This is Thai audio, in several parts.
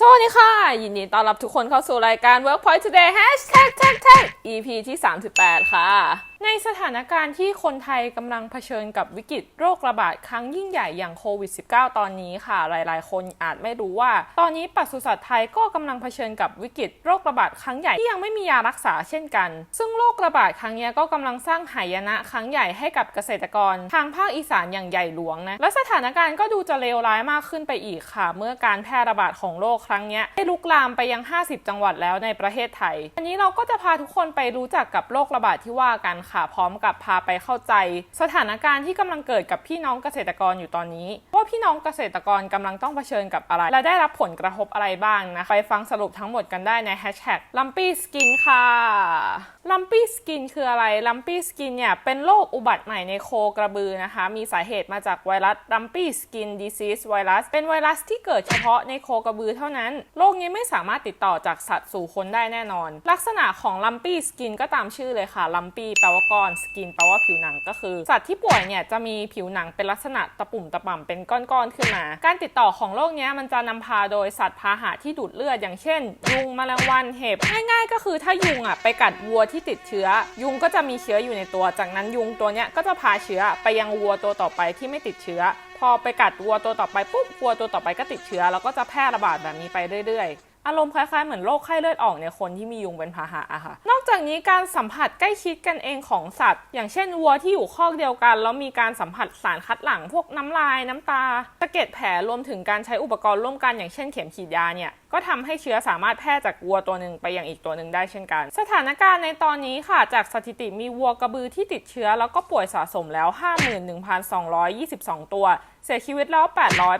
สวัสดีค่ะ ยินดีต้อนรับทุกคนเข้าสู่รายการ Workpoint Today Hashtag Tag Tag EP ที่ 38 ค่ะ ในสถานการณ์ที่คนไทยกำลังเผชิญกับวิกฤตโรคระบาดครั้งยิ่งใหญ่อย่างโควิด -19 ตอนนี้ค่ะ หลาย ๆ คนอาจไม่รู้ว่า ตอนนี้ปศุสัตว์ไทยก็กำลังเผชิญกับวิกฤตโรคระบาดครั้งใหญ่ที่ยังไม่มียารักษาเช่นกัน ซึ่งโรคระบาดครั้งนี้ก็กำลังสร้างหายนะครั้งใหญ่ให้กับเกษตรกร ทางภาคอีสานอย่างใหญ่หลวงนะและสถานการณ์ก็ดูจะเลวร้ายมากขึ้นไปอีกค่ะ เมื่อการแพร่ระบาดของโรคครั้งนี้ได้ลุกลามไปยัง 50 จังหวัดแล้วในประเทศไทยวันนี้เราก็จะพาทุกคนไปรู้จักกับโรคระบาดที่ว่ากันค่ะพร้อมกับพาไปเข้าใจ สถานการณ์ที่กำลังเกิดกับพี่น้องเกษตรกรอยู่ตอนนี้ ว่าพี่น้องเกษตรกรกำลังต้องเผชิญกับอะไร และได้รับผลกระทบอะไรบ้างนะไปฟังสรุปทั้งหมดกันได้ในแฮชแท็กลัมปี้สกินค่ะลัมปี้สกินคืออะไรลัมปี้สกินเนี่ยเป็นโรคอุบัติใหม่ในโคกระบือนะคะ มีสาเหตุมาจากไวรัสลัมปี้สกินดีซีสไวรัสเป็นไวรัสที่เกิดเฉพาะในโคกระบือเท่านั้น โรคนี้ไม่สามารถติดต่อจากสัตว์สู่คนได้แน่นอน ลักษณะของลัมปี้สกินก็ตามชื่อเลยค่ะลัมปี้แปลว่าก้อนสกินแปลว่าผิวหนังก็คือ สัตว์ที่ป่วยเนี่ยจะมีผิวหนังเป็นลักษณะตะปุ่มตะป่ำเป็นก้อนๆขึ้นมา การติดต่อของโรคเนี้ยมันจะนำพาโดยสัตว์พาหะที่ดูดเลือด อย่างเช่น ยุงแมลงวันเห็บง่ายๆ ก็คือถ้ายุงอะไปกัดวัวที่ติดเชื้อ ยุงก็จะมีเชื้ออยู่ในตัว จากนั้นยุงตัวเนี้ยก็จะพาเชื้อไปยังวัวตัวต่อไปที่ไม่ติดเชื้อ พอไปกัดวัวตัวต่อไปปุ๊บวัวตัวต่อไปก็ติดเชื้อแล้วก็จะแพร่ระบาดแบบนี้ไปเรื่อยๆ อารมณ์คล้ายๆ เหมือนโรคไข้เลือดออกในคนที่มียุงเป็นพาหะค่ะ นอกจากนี้การสัมผัสใกล้ชิดกันเองของสัตว์ อย่างเช่นวัวที่อยู่คอกเดียวกัน แล้วมีการสัมผัสสารคัดหลั่งพวกน้ำลายน้ำตาสะเก็ดแผลรวมถึงการใช้อุปกรณ์ร่วมกันอย่างเช่นเข็มฉีดยาเนี่ย ก็ทำให้เชื้อสามารถแพร่จากวัวตัวหนึ่งไปยังอีกตัวหนึ่งได้เช่นกัน สถานการณ์ในตอนนี้ค่ะ จากสถิติมีวัวกระบือที่ติดเชื้อแล้วก็ป่วยสะสมแล้ว 51,222 ตัว เสียชีวิตแล้ว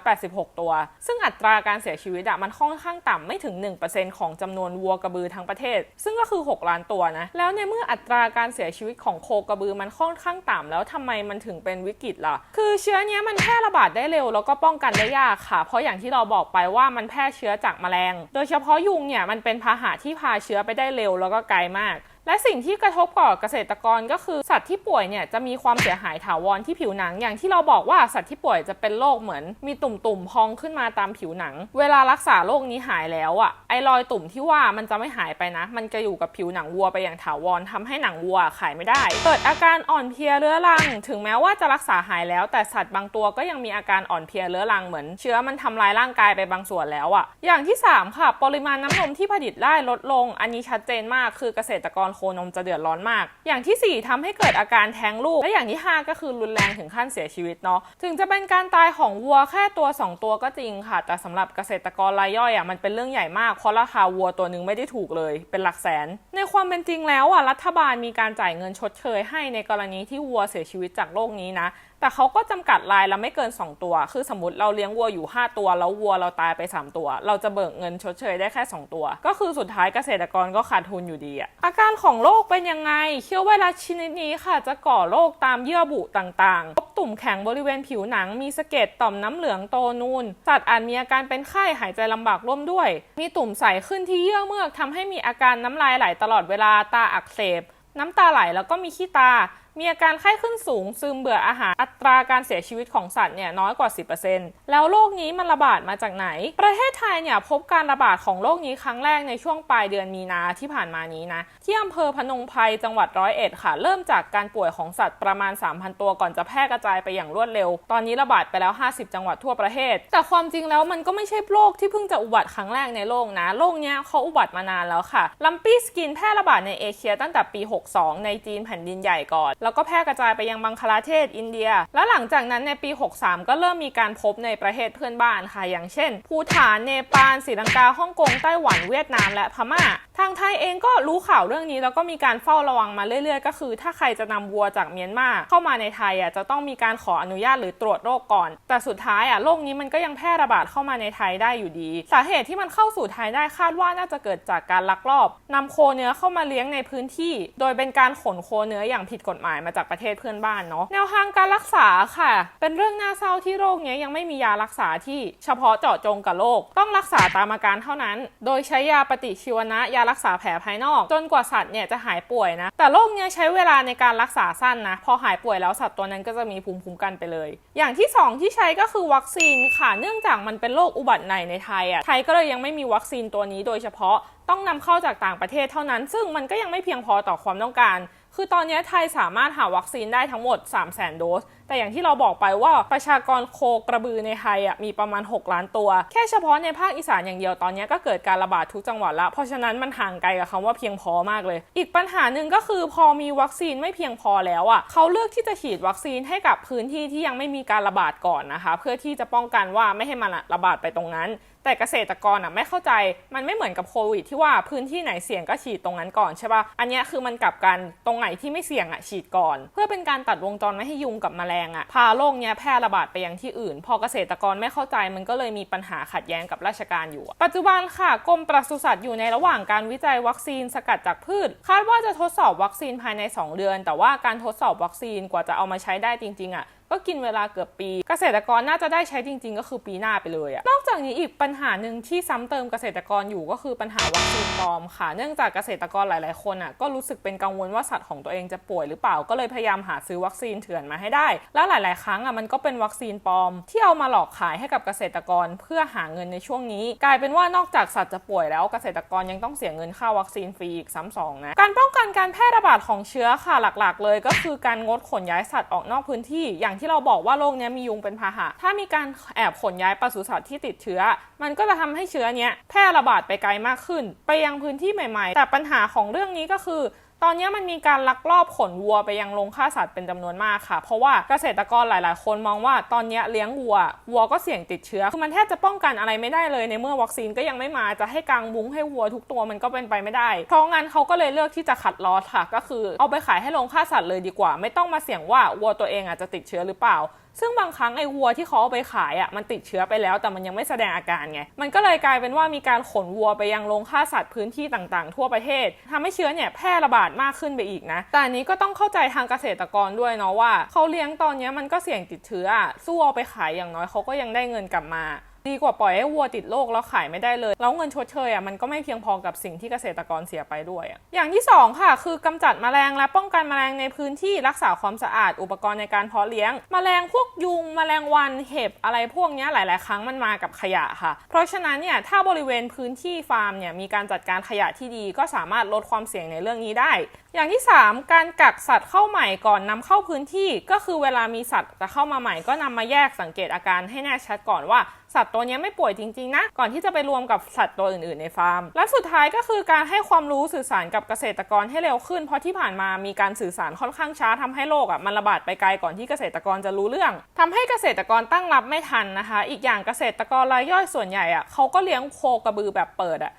886 ตัว ซึ่งอัตราการเสียชีวิตอะมันค่อนข้างต่ำไม่ถึง 1%ของจำนวนวัวกระบือทั้งประเทศ ซึ่งก็คือ 6 ล้านตัวนะ แล้วในเมื่ออัตราการเสียชีวิตของโคกระบือมันค่อนข้างต่ำแล้วทำไมมันถึงเป็นวิกฤตล่ะ คือเชื้อเนี้ยมันแพร่ระบาดได้เร็วแล้วก็ป้องกันได้ยากค่ะ เพราะอย่างที่เราบอกไปว่ามันแพร่เชื้อจากแมลงโดยเฉพาะยุงเนี่ยมันเป็นพาหะที่พาเชื้อไปได้เร็วแล้วก็ไกลมาก และสิ่งที่กระทบต่อเกษตรกรก็คือสัตว์ที่ป่วยเนี่ยจะมีความเสียหายถาวรที่ผิวหนัง อย่างที่เราบอกว่าสัตว์ที่ป่วยจะเป็นโรคเหมือน มีตุ่มๆพองขึ้นมาตามผิวหนัง เวลารักษาโรคนี้หายแล้วอะ่ะไอรอยตุ่มที่ว่ามันจะไม่หายไปนะ มันจะอยู่กับผิวหนังวัวไปอย่างถาวรทำให้หนังวัวขายไม่ได้ เกิดอาการอ่อนเพลียเรื้อรัง ถึงแม้ว่าจะรักษาหายแล้ว แต่สัตว์บางตัวก็ยังมีอาการอ่อนเพลียเรื้อรังเหมือน เชื้อมันทำลายร่างกายไปบางส่วนแล้วอะ่ะอย่างที่สามค่ะ ปริมาณน้ำนมที่ผลิตได้ลดลง อันนี้ชัดเจนมากคือเกษตรกรโคนมจะเดือดร้อนมาก อย่างที่ 4ทำให้เกิดอาการแท้งลูก และอย่างที่ 5 ก็คือรุนแรงถึงขั้นเสียชีวิตเนาะถึงจะเป็นการตายของวัวแค่ตัว 2 ตัวก็จริงค่ะ แต่สำหรับเกษตรกรรายย่อยอะมันเป็นเรื่องใหญ่มากเพราะราคาวัวตัวหนึ่งไม่ได้ถูกเลย เป็นหลักแสน ในความเป็นจริงแล้วอะรัฐบาลมีการจ่ายเงินชดเชยให้ในกรณีที่วัวเสียชีวิตจากโรคนี้นะแต่เขาก็จำกัดรายละไม่เกิน 2 ตัว คือสมมติเราเลี้ยงวัวอยู่ 5 ตัว แล้ววัวเราตายไป 3 ตัว เราจะเบิกเงินชดเชยได้แค่ 2 ตัว ก็คือสุดท้ายเกษตรกรก็ขาดทุนอยู่ดีอะอาการของโรคเป็นยังไง เชื้อไวรัสชนิดนี้ค่ะจะก่อโรคตามเยื่อบุต่างๆ พบตุ่มแข็งบริเวณผิวหนัง มีสะเก็ดต่อมน้ำเหลืองโตนูน สัตว์อาจมีอาการเป็นไข้หายใจลำบากร่วมด้วย มีตุ่มใสขึ้นที่เยื่อเมือกทำให้มีอาการน้ำลายไหลตลอดเวลา ตาอักเสบ น้ำตาไหลแล้วก็มีขี้ตา มีอาการไข้ขึ้นสูง ซึมเบื่ออาหาร อัตราการเสียชีวิตของสัตว์เนี่ยน้อยกว่า 10%แล้วโรคนี้มันระบาดมาจากไหน ประเทศไทยเนี่ยพบการระบาดของโรคนี้ครั้งแรกในช่วงปลายเดือนมีนาที่ผ่านมานี้นะ ที่อำเภอพนมไพรจังหวัดร้อยเอ็ดค่ะ เริ่มจากการป่วยของสัตว์ประมาณ 3,000 ตัวก่อนจะแพร่กระจายไปอย่างรวดเร็ว ตอนนี้ระบาดไปแล้ว 50 จังหวัดทั่วประเทศ แต่ความจริงแล้วมันก็ไม่ใช่โรคที่เพิ่งจะอุบัติครั้งแรกในโลกนะ โรคเนี้ยเขาอุบัติมานานแล้วค่ะ ลัมปี้สกินแพร่ระบาดในเอเชียตั้งแต่ปี 62 ในจีนแผ่นดินใหญ่ก่อนแล้วก็แพร่กระจายไปยังบังคลาเทศอินเดีย แล้วหลังจากนั้นในปี 63 ก็เริ่มมีการพบในประเทศเพื่อนบ้านค่ะ อย่างเช่น ภูฐาน เนปาลศรีลังกา ฮ่องกง ไต้หวัน เวียดนาม และพม่า ทางไทยเองก็รู้ข่าวเรื่องนี้แล้วก็มีการเฝ้าระวังมาเรื่อยๆ ก็คือ ถ้าใครจะนำวัวจากเมียนมาเข้ามาในไทยอะจะต้องมีการขออนุญาตหรือตรวจโรคก่อน แต่สุดท้ายอะโรคนี้มันก็ยังแพร่ระบาดเข้ามาในไทยได้อยู่ดี สาเหตุที่มันเข้าสู่ไทยได้คาดว่าน่าจะเกิดจากการลักลอบนำโคเนื้อเข้ามาเลี้ยงในพื้นที่ โดยเป็นการขนโคเนื้ออย่างผิดกฎหมายมาจากประเทศเพื่อนบ้านเนาะแนวทางการรักษาค่ะ เป็นเรื่องน่าเศร้าที่โรคนี้ยังไม่มียารักษาที่เฉพาะเจาะจงกับโรคต้องรักษาตามอาการเท่านั้น โดยใช้ยาปฏิชีวนะยารักษาแผลภายนอก จนกว่าสัตว์เนี่ยจะหายป่วยนะ แต่โรคเนี้ยใช้เวลาในการรักษาสั้นนะ พอหายป่วยแล้วสัตว์ตัวนั้นก็จะมีภูมิคุ้มกันไปเลย อย่างที่สองที่ใช้ก็คือวัคซีนค่ะ เนื่องจากมันเป็นโรคอุบัติใหม่ในไทยอะ ไทยก็เลยยังไม่มีวัคซีนตัวนี้โดยเฉพาะ ต้องนำเข้าจากต่างประเทศเท่านั้น ซึ่งมันก็ยังไม่เพียงพอต่อความต้องการ คือตอนนี้ไทยสามารถหาวัคซีนได้ทั้งหมด 3 0 0 0 0 0 โดส แต่อย่างที่เราบอกไปว่าประชากรโคกระบือในไทยอะมีประมาณ 6 ล้านตัว แค่เฉพาะในภาคอีสานอย่างเดียวตอนนี้ก็เกิดการระบาดทุกจังหวัดล้วเพราะฉะนั้นมันห่างไกลกับคำว่าเพียงพอมากเลย อีกปัญหาหนึ่งก็คือพอมีวัคซีนไม่เพียงพอแล้วอะเขาเลือกที่จะฉีดวัคซีนให้กับพื้นที่ที่ยังไม่มีการระบาดก่อนนะคะ เพื่อที่จะป้องกันว่าไม่ให้มันระบาดไปตรงนั้น แต่เกษตรกรอะไม่เข้าใจมันไม่เหมือนกับโควิดที่ว่าพื้นที่ไหนเสี่ยงก็ฉีดตรงนั้นก่อนใช่ปะอันเนี้ยคือมันกลับกันตรงไหนที่ไม่เสี่ยงอะฉีดก่อน เพื่อเป็นการตัดวงจรไม่ให้ยุงกับแมลงอะพาโรคเนี้ยแพร่ระบาดไปยังที่อื่น พอเกษตรกรไม่เข้าใจมันก็เลยมีปัญหาขัดแย้งกับราชการอยู่ ปัจจุบันค่ะกรมปศุสัตว์อยู่ในระหว่างการวิจัยวัคซีนสกัดจากพืช คาดว่าจะทดสอบวัคซีนภายใน 2 เดือน แต่ว่าการทดสอบวัคซีนกว่าจะเอามาใช้ได้จริงๆอะก็กินเวลาเกือบปี เกษตรกรน่าจะได้ใช้จริง ๆ ก็คือปีหน้าไปเลยอะนอกจากนี้อีกปัญหาหนึ่งที่ซ้ำเติมเกษตรกรอยู่ก็คือปัญหาวัคซีนปลอมค่ะ เนื่องจากเกษตรกรหลายๆคนอะก็รู้สึกเป็นกังวลว่าสัตว์ของตัวเองจะป่วยหรือเปล่าก็เลยพยายามหาซื้อวัคซีนเถื่อนมาให้ได้ และหลาย ๆ ครั้งอะมันก็เป็นวัคซีนปลอม ที่เอามาหลอกขายให้กับเกษตรกรเพื่อหาเงินในช่วงนี้ กลายเป็นว่านอกจากสัตว์จะป่วยแล้วเกษตรกรยังต้องเสียเงินค่าวัคซีนฟรีอีกซ้ำสองนะการป้องกันการแพร่ระบาดของเชื้อค่ะหลัก ๆ เลย ก็คือการงดขนย้ายสัตว์ออกนอกพื้นที่อย่างที่เราบอกว่าโรคเนี้ยมียุงเป็นพาหะ ถ้ามีการแอบขนย้ายปศุสัตว์ที่ติดเชื้อ มันก็จะทำให้เชื้อเนี้ยแพร่ระบาดไปไกลมากขึ้น ไปยังพื้นที่ใหม่ ๆ แต่ปัญหาของเรื่องนี้ก็คือ ตอนนี้มันมีการลักลอบขนวัวไปยังโรงฆ่าสัตว์เป็นจำนวนมากค่ะ เพราะว่าเกษตรกรหลายๆ คนมองว่าตอนนี้เลี้ยงวัว วัวก็เสี่ยงติดเชื้อคือมันแทบจะป้องกันอะไรไม่ได้เลยในเมื่อวัคซีนก็ยังไม่มาจะให้กางมุ้งให้วัวทุกตัวมันก็เป็นไปไม่ได้ เพราะงั้นเขาก็เลยเลือกที่จะขัดลอสค่ะ ก็คือเอาไปขายให้โรงฆ่าสัตว์เลยดีกว่า ไม่ต้องมาเสี่ยงว่าวัวตัวเองอาจจะติดเชื้อหรือเปล่า ซึ่งบางครั้งไอ้วัวที่เขาเอาไปขายอะมันติดเชื้อไปแล้วแต่มันยังไม่แสดงอาการไง มันก็เลยกลายเป็นว่ามีการขนวัวไปยังโรงฆ่าสัตว์พื้นที่ต่างๆ ทั่วประเทศทำให้เชื้อเนี่ยแพร่ระบาดมากขึ้นไปอีกนะ แต่อันนี้ก็ต้องเข้าใจทางเกษตรกรด้วยเนาะว่าเขาเลี้ยงตอนนี้มันก็เสี่ยงติดเชื้อสู้เอาไปขายอย่างน้อยเขาก็ยังได้เงินกลับมา ดีกว่าปล่อยให้วัวติดโรคแล้วขายไม่ได้เลย แล้วเงินชดเชยอะมันก็ไม่เพียงพอกับสิ่งที่เกษตรกรเสียไปด้วยอะอย่างที่สองค่ะ คือกำจัดแมลงและป้องกันแมลงในพื้นที่รักษาความสะอาดอุปกรณ์ในการเพาะเลี้ยง แมลงพวกยุง แมลงวันเห็บอะไรพวกนี้หลาย ๆ ครั้งมันมากับขยะค่ะ เพราะฉะนั้นเนี่ยถ้าบริเวณพื้นที่ฟาร์มเนี่ยมีการจัดการขยะที่ดีก็สามารถลดความเสี่ยงในเรื่องนี้ได้ อย่างที่ 3 การกักสัตว์เข้าใหม่ก่อนนำเข้าพื้นที่ ก็คือเวลามีสัตว์จะเข้ามาใหม่ก็นำมาแยกสังเกตอาการให้แน่ชัดก่อนว่าสัตว์ตัวนี้ไม่ป่วยจริงๆนะ ก่อนที่จะไปรวมกับสัตว์ตัวอื่นๆในฟาร์ม และสุดท้ายก็คือการให้ความรู้สื่อสารกับเกษตรกรให้เร็วขึ้น เพราะที่ผ่านมามีการสื่อสารค่อนข้างช้าทำให้โรคอะมันระบาดไปไกลก่อนที่เกษตรกรจะรู้เรื่องทำให้เกษตรกรตั้งรับไม่ทันนะคะ อีกอย่างเกษตรกรรายย่อยส่วนใหญ่อะเขาก็เลี้ยงโคกระบือแบบเปิดอะ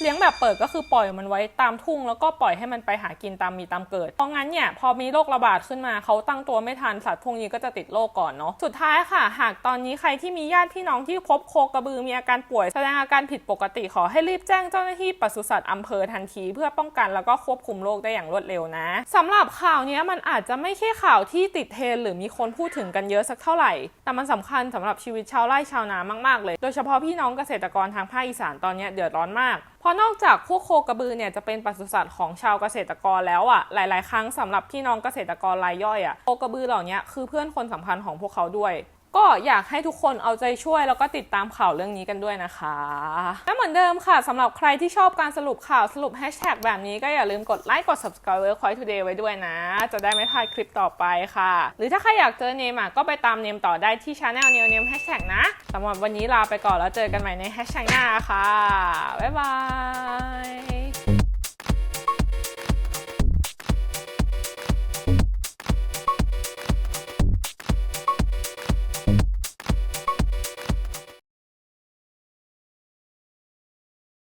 เลี้ยงแบบเปิดก็คือปล่อยมันไว้ตามทุ่ง แล้วก็ปล่อยให้มันไปหากินตามมีตามเกิด เพราะงั้นเนี่ยพอมีโรคระบาดขึ้นมาเขาตั้งตัวไม่ทันสัตว์พวกนี้ก็จะติดโรคก่อนเนาะ สุดท้ายค่ะ หากตอนนี้ใครที่มีญาติพี่น้องที่พบโคกระบือมีอาการป่วยแสดงอาการผิดปกติขอให้รีบแจ้งเจ้าหน้าที่ปศุสัตว์อำเภอทันที เพื่อป้องกันแล้วก็ควบคุมโรคได้อย่างรวดเร็วนะสำหรับข่าวเนี้ยมันอาจจะไม่ใช่ข่าวที่ติดเทรนหรือมีคนพูดถึงกันเยอะสักเท่าไหร่ แต่มันสำคัญสำหรับชีวิตชาวไร่ชาวนามากๆเลย โดยเฉพาะพี่น้องเกษตรกรทางภาคอีสานตอนนี้เดือดร้อนมาก ราะนอกจากพวกโคกระบือเนี่ยจะเป็นปศุสัตว์ของชาวเกษตรกรแล้วอะ่ะหลาย ๆ ครั้งสำหรับพี่น้องเกษตรกรรายย่อยอะ่ะโคกระบือเหล่านี้คือเพื่อนคนสำคัญของพวกเขาด้วย ก็อยากให้ทุกคนเอาใจช่วยแล้วก็ติดตามข่าวเรื่องนี้กันด้วยนะคะ และเหมือนเดิมค่ะสำหรับใครที่ชอบการสรุปข่าวสรุปแฮชแท็กแบบนี้ก็อย่าลืมกดไลค์กด subscribe Workpoint Today ไว้ด้วยนะ จะได้ไม่พลาดคลิปต่อไปค่ะ หรือถ้าใครอยากเจอเนมอะก็ไปตามเนมต่อได้ที่ช anel เนมเนมแฮชแท็กนะสำหรับวันนี้ลาไปก่อนแล้วเจอกันใหม่ในแฮชแท็กหน้าค่ะบ๊ายบาย